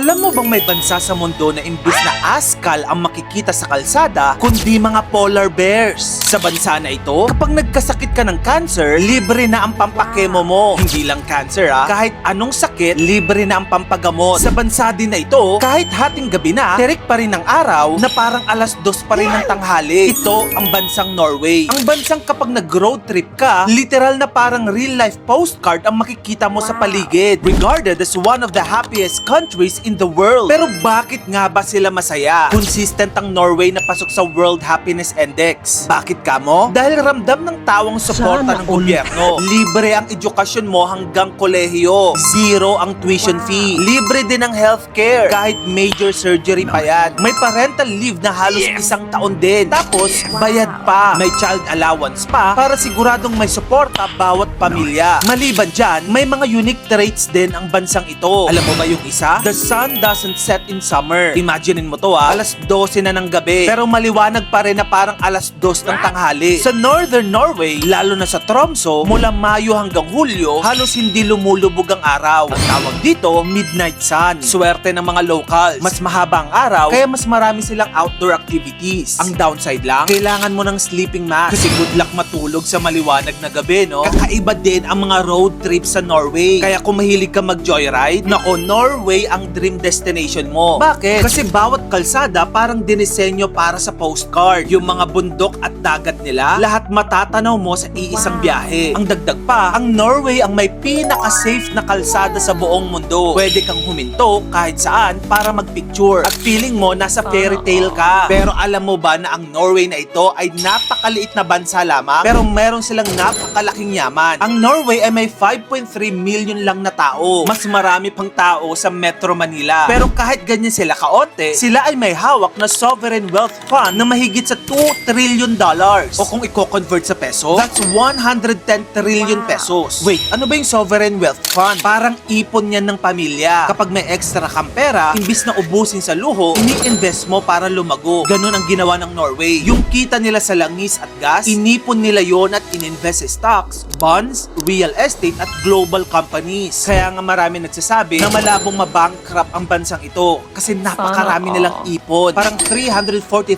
Alam mo bang may bansa sa mundo na imbis na askal ang makikita sa kalsada, kundi mga polar bears? Sa bansa na ito, kapag nagkasakit ka ng cancer, libre na ang pampakemo mo. Hindi lang cancer ah, kahit anong sakit, libre na ang pampagamot. Sa bansa din na ito, kahit hating gabi na, terik pa rin ang araw na parang alas dos pa rin ng tanghali. Ito ang bansang Norway. Ang bansang kapag nag-road trip ka, literal na parang real life postcard ang makikita mo sa paligid. Regarded as one of the happiest countries the world. Pero bakit nga ba sila masaya? Consistent ang Norway na pasok sa World Happiness Index. Bakit ka mo? Dahil ramdam ng tawang suporta Sana ng gobyerno. Libre ang edukasyon mo hanggang kolehiyo. Zero ang tuition fee. Libre din ang healthcare. Kahit major surgery pa yan. May parental leave na halos isang taon din. Tapos, bayad pa. May child allowance pa para siguradong may suporta bawat pamilya. Maliban dyan, may mga unique traits din ang bansang ito. Alam mo ba yung isa? The sun doesn't set in summer. Imaginein mo to ah, alas 12 na ng gabi. Pero maliwanag pa rin na parang alas 2 ng tanghali. Sa northern Norway, lalo na sa Tromso, mula Mayo hanggang Hulyo, halos hindi lumulubog ang araw. Ang tawag dito, midnight sun. Swerte ng mga locals. Mas mahaba ang araw, kaya mas marami silang outdoor activities. Ang downside lang, kailangan mo ng sleeping mask. Kasi good luck matulog sa maliwanag na gabi, no? Kakaiba din ang mga road trips sa Norway. Kaya kung mahilig ka mag-joyride, nako, Norway ang dream destination mo. Bakit? Kasi bawat kalsada parang dinisenyo para sa postcard. Yung mga bundok at dagat nila, lahat matatanaw mo sa iisang biyahe. Ang dagdag pa, ang Norway ang may pinaka-safe na kalsada sa buong mundo. Pwede kang huminto kahit saan para magpicture. At feeling mo nasa fairy tale ka. Pero alam mo ba na ang Norway na ito ay napakaliit na bansa lamang? Pero meron silang napakalaking yaman. Ang Norway ay may 5.3 million lang na tao. Mas marami pang tao sa Metro Manila. Pero kahit ganyan sila kaonte, sila ay may hawak na sovereign wealth fund na mahigit sa 2 trillion dollars. O kung i-convert sa peso, that's 110 trillion pesos. Wait, ano ba yung sovereign wealth fund? Parang ipon yan ng pamilya. Kapag may extra kang pera, imbis na ubusin sa luho, ini-invest mo para lumago. Ganon ang ginawa ng Norway. Yung kita nila sa langis at gas, inipon nila yon at ininvest sa stocks, bonds, real estate at global companies. Kaya nga marami nagsasabi na malabong mabankrupt ang bansang ito kasi napakarami nilang ipon. Parang $340,000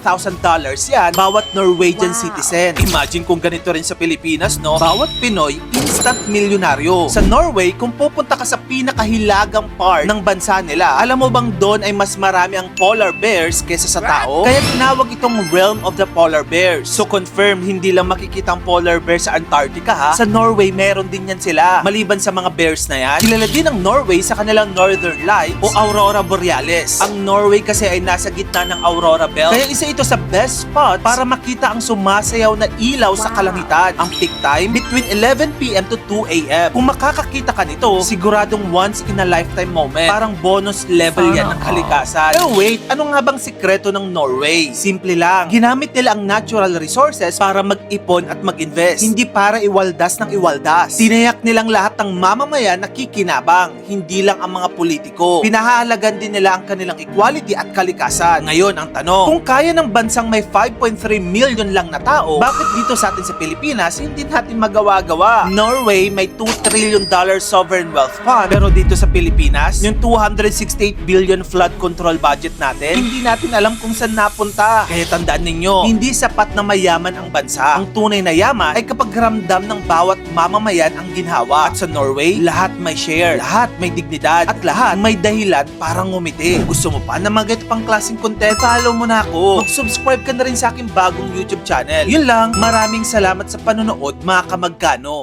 yan bawat Norwegian citizen. Imagine kung ganito rin sa Pilipinas, no? Bawat Pinoy, instant milyonaryo. Sa Norway, kung pupunta ka sa pinakahilagang part ng bansa nila, alam mo bang doon ay mas marami ang polar bears kesa sa tao? Kaya tinawag itong realm of the polar bears. So confirm, hindi lang makikita ang polar bear sa Antarctica ha. Sa Norway, meron din yan sila. Maliban sa mga bears na yan, kilala din ang Norway sa kanilang Northern Lights o Aurora Borealis. Ang Norway kasi ay nasa gitna ng Aurora Belt. Kaya isa ito sa best spots para makita ang sumasayaw na ilaw sa kalangitan. Ang peak time, between 11pm to 2am. Kung makakakita ka nito, siguradong once in a lifetime moment. Parang bonus level yan ng kalikasan. Pero wait, ano nga bang sikreto ng Norway? Simple lang. Ginamit nila ang natural resources para mag-ipon at mag-invest. Hindi para iwaldas ng iwaldas. Tinayak nilang lahat ng mamamayan na kikinabang, hindi lang ang mga politiko. Pinahahalagan din nila ang kanilang equality at kalikasan. Ngayon, ang tanong, kung kaya ng bansang may 5.3 million lang na tao, bakit dito sa atin sa Pilipinas hindi natin magawa-gawa? Norway may 2 trillion dollar sovereign wealth fund, pero dito sa Pilipinas, yung 268 billion flood control budget natin, hindi natin alam kung saan napunta. Kaya tandaan ninyo, hindi sapat na mayaman ang bansa. Ang tunay na yaman ay kapag ramdam ng bawat mamamayan ang ginhawa. At sa Norway, lahat may share, lahat may dignidad, at lahat may dahilan para ngumiti. Gusto mo pa na mga pang klaseng content, follow mo na ako. Mag-subscribe ka na rin sa aking bagong YouTube channel. Yun lang, maraming salamat sa panonood mga kamagkano.